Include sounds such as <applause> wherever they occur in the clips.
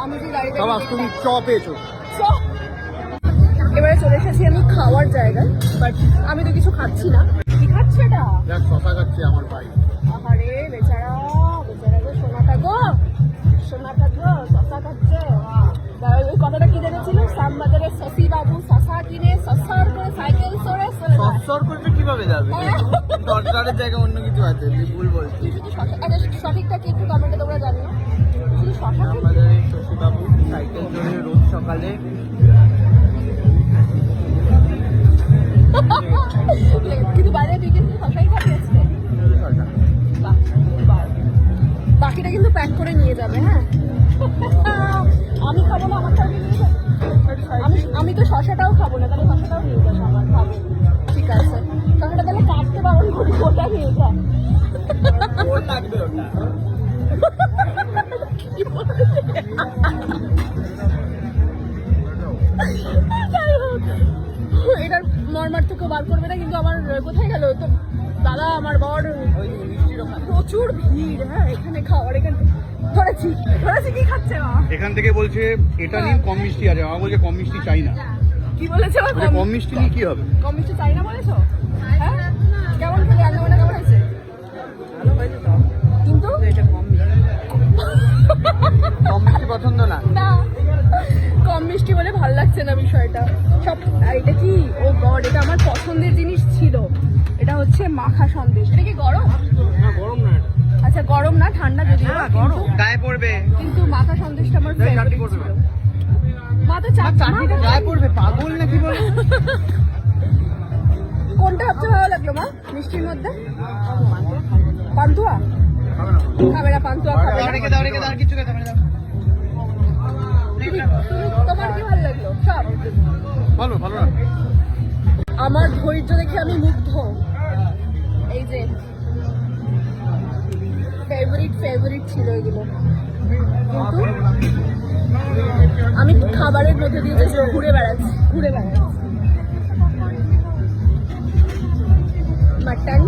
চ পেয়েছ। এবারে চলে এসেছি আমি খাওয়ার জায়গায় বাট আমি তো কিছু খাচ্ছি না। কি খাচ্ছে এটা? দেখ শশা খাচ্ছে আমার ভাই। আহারে বেচারা বেচারা গো সোনাটা গো। সোনাটা গো শশা খাচ্ছে? ওই কথাটা কি জেনেছিল শ্যামবাজারে শশী বাবু শশা কিনে শশার করে সাইকেল চড়ে চলে যায়। সর কীভাবে যাবে? দরকারের জায়গায় অন্য কিছু আছে তুই ভুল বলছিস। শুধু শশা আচ্ছা সঠিকটা কি একটু কমেন্টে তোমরা জানিও। শুধু শশা সাইকেল চড়ে রোজ সকালে কিন্তু বাইরে তুই কিন্তু শশাই খাবি আজকে। বাকিটা কিন্তু প্যাক করে নিয়ে যাবে হ্যাঁ? আমি খাব না নিয়ে যাবে। আমি আমি তো শশাটাও খাব না তাহলে শশাটাও নিয়ে যাব আমার খাব। ঠিক আছে। শশাটা তাহলে কাটতে বারণ করি ওটা নিয়ে যা। ওটা। <laughs> এটার মর্মার থেকে বার করবে না কিন্তু আমার কোথায় গেল? তো দাদা আমার বর প্রচুর ভিড় হ্যাঁ এখানে খাওয়ার এখানে ধরেছি ধরেছি কি খাচ্ছে মা? এখান থেকে বলছে এটা নিন কম মিষ্টি আছে। আমার বলছে কম মিষ্টি চাই না। কি বলেছে কম? মিষ্টি নিয়ে কি হবে? কম মিষ্টি চাই না বলেছ? হ্যাঁ? কেমন খেলে রান্না বান্না কেমন হয়েছে? লাগছে না বিষয়টা। সব এটা কি? ও গড এটা আমার পছন্দের জিনিস ছিল। এটা হচ্ছে মাখা সন্দেশ। এটা কি গরম? না গরম না এটা। আচ্ছা গরম না ঠান্ডা যদিও কিন্তু গায়ে পড়বে। কিন্তু মাখা সন্দেশটা আমার ফেভারিট করবে ছিল। মা তো চাটনিটা গায়ে পড়বে পাগল নাকি বলে? কোনটা সবচেয়ে ভালো লাগল মা? মিষ্টির মধ্যে? পান্তুয়া? খাবে না পান্তুয়া খাবে না। রেখে দাও রেখে দাও আর কিছু খেতে হবে না। কি ভালো লাগল? সব। ভালো ভালো না? আমার ধৈর্য দেখে আমি মুগ্ধ। এই যে ফেভারিট ফেভারিট ছিল এগুলো। কিন্তু আমি খাবারের মধ্যে দিয়ে just ঘুরে বেড়াচ্ছি ঘুরে বেড়াচ্ছি। মাটন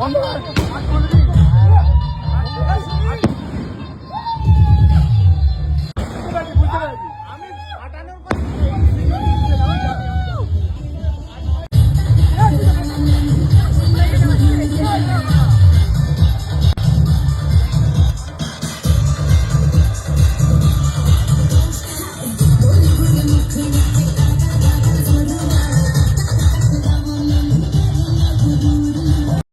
বন্ধ কর।